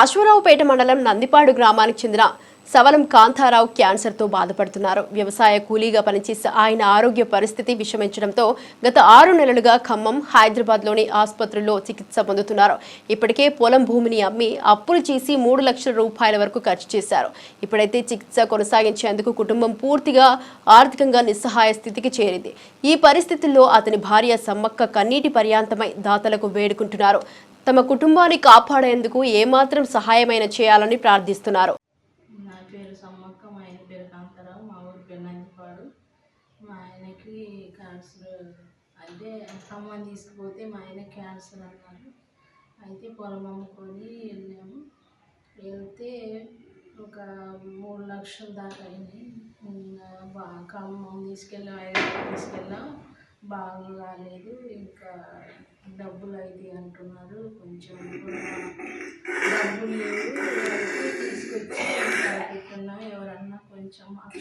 అశ్వరావుపేట మండలం నందిపాడు గ్రామానికి చెందిన సవలం కాంతారావు క్యాన్సర్తో బాధపడుతున్నారు. వ్యవసాయ కూలీగా పనిచేసే ఆయన ఆరోగ్య పరిస్థితి విషమించడంతో గత ఆరు నెలలుగా ఖమ్మం హైదరాబాద్లోని ఆసుపత్రుల్లో చికిత్స పొందుతున్నారు. ఇప్పటికే పొలం భూమిని అమ్మి అప్పులు చేసి మూడు లక్షల రూపాయల వరకు ఖర్చు చేశారు. ఇప్పుడైతే చికిత్స కొనసాగించేందుకు కుటుంబం పూర్తిగా ఆర్థికంగా నిస్సహాయ స్థితికి చేరింది. ఈ పరిస్థితుల్లో అతని భార్య సమ్మక్క కన్నీటి పర్యాంతమై దాతలకు వేడుకుంటున్నారు. తమ కుటుంబాన్ని కాపాడేందుకు ఏమాత్రం సహాయమైన చేయాలని ప్రార్థిస్తున్నారు. నా పేరు సమ్మక్క మా ఆయన పేరు కాంతారావు మా ఊరి పేరు నందిపాడు మా ఆయనకి క్యాన్సర్ అంటే అమ్మని తీసుకుపోతే మా ఆయన క్యాన్సర్ అన్నారు. అయితే పొలం అమ్ముకొని వెళ్ళాము. వెళ్తే ఒక మూడు లక్షల దాకా అయింది ఇంకా ఖమ్మం తీసుకెళ్ళాం హైదరాబాద్ తీసుకెళ్ళాం. బాగా ఇంకా డబ్బులు అయితే అంటున్నారు. కొంచెం డబ్బులు లేవు. తీసుకొచ్చి ఇక్కడ పెట్టున్నాం ఎవరన్నా కొంచెం మాకు